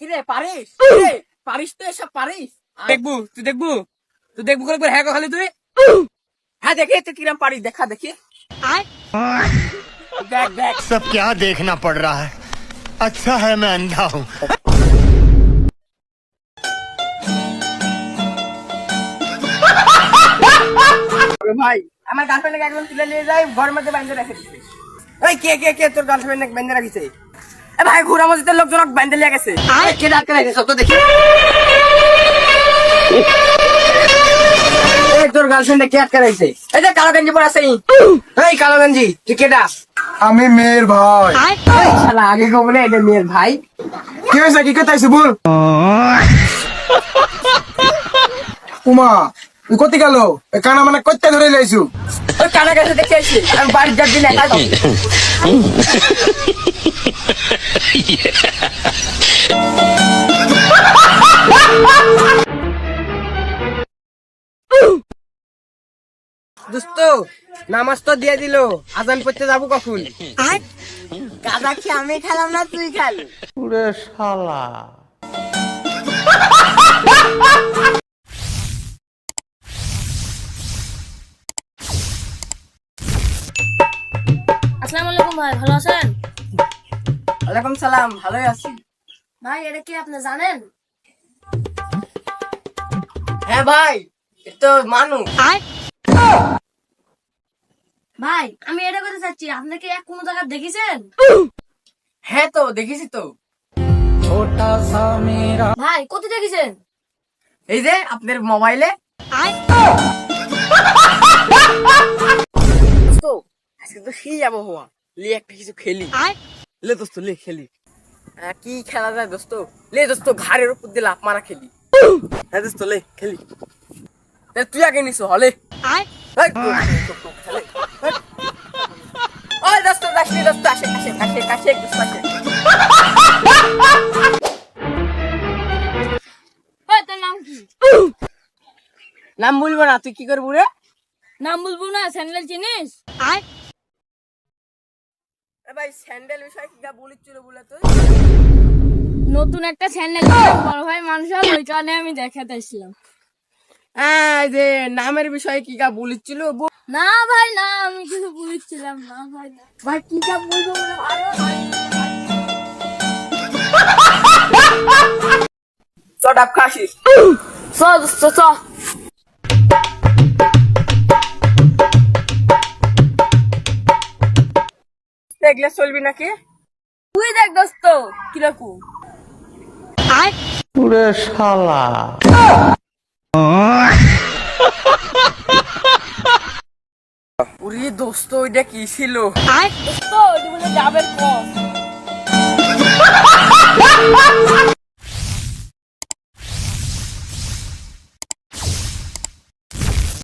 কিরে পারিস কিরে পারিস তো এসব পারিস দেখবু তুই দেখবু তুই দেখবু করে করে হ্যাঁ গো খালি তুই হ্যাঁ দেখি তুই কিরম পারিস দেখা দেখি দেখ দেখ सब क्या देखना पड़ रहा है अच्छा है मैं अंधा हूँ ওরে ভাই আমার গার্লফ্রেন্ডকে একদম তুলে নিয়ে যাই ঘর মধ্যে বেঁধে রেখে দিছে এই কে কে কে? তোর গার্লফ্রেন্ড বেঁধে রাখিছে? এ ভাই ঘুরা মসজিদের লোকজন বেঁধে লিয়ে গেছে। কে আছে সব তো দেখি। এই তোর গার্লফ্রেন্ড কে আটকে রাখছে? এই যে কালো গেঞ্জি পরে আছে এই কালো গেঞ্জি তুই কেটা আমি মেয়ের ভাই। শালা আগে কো বলে এটা মেয়ের ভাই। কি হয়েছে? কি কোথায় বল। উমা তুই কোথায় গেল? কানা মানে করতে ধরে লাইছু। ওই কানা কাছে দেখে আসছি আমি বাড়ির যার দিন একা যাব। দোস্ত নামাজ তো দিয়ে দিল আজান পড়তে যাব কখন? গাঁদা কি আমি খেলাম না তুই খেল। আসসালামু আলাইকুম ভাই ভালো আছেন? ওয়ালাইকুম সালাম ভালোই আছি। ভাই এটা কি আপনি জানেন? হ্যাঁ ভাই এ তো মানুষ। ভাই আমি এটা করতে চাচ্ছি আপনি কি এক কোনো জায়গা দেখেছেন? হ্যাঁ তো দেখেছি তো। ভাই কোথায় দেখেছেন? এই যে আপনার মোবাইলে। তো আজকে তো সেই লে একটা কিছু খেলি। লে দোস্ত লে খেলি। কি খেলা যায় দোস্ত? লে দোস্ত ঘাড়ের উপর দিয়ে লাফ মারা খেলি। হ্যাঁ দোস্ত লে খেলি। তুই আগে হলে এই, তো, তো, খেলে। এই। ওই দোস্ত যাস দোস্ত আসে আসে আসে আসে দোস্ত আসে। তোর নাম বলব না তুই কি করব রে নাম বলব না স্যান্ডেল চিনিস এ ভাই স্যান্ডেল বিষয়ে কি যা বলিচ্ছিল বলে তুই নতুন একটা স্যান্ডেল বড় ভাই মানুষ আর ওই কারণে আমি দেখাতে আসলাম হ্যাঁ যে নামের বিষয়ে কি গা বলিচ্ছিল? বল। না ভাই না আমি কিছু বলেছিলাম না ভাই। না ভাই কি কা বলব বলে? ভালো চ চ চ। দেখলে চলবি নাকি? তুই দেখ দোস্ত কীরকম। পুরে শালা। দোস্ত ওইটা কি ছিল? দোস্ত কম।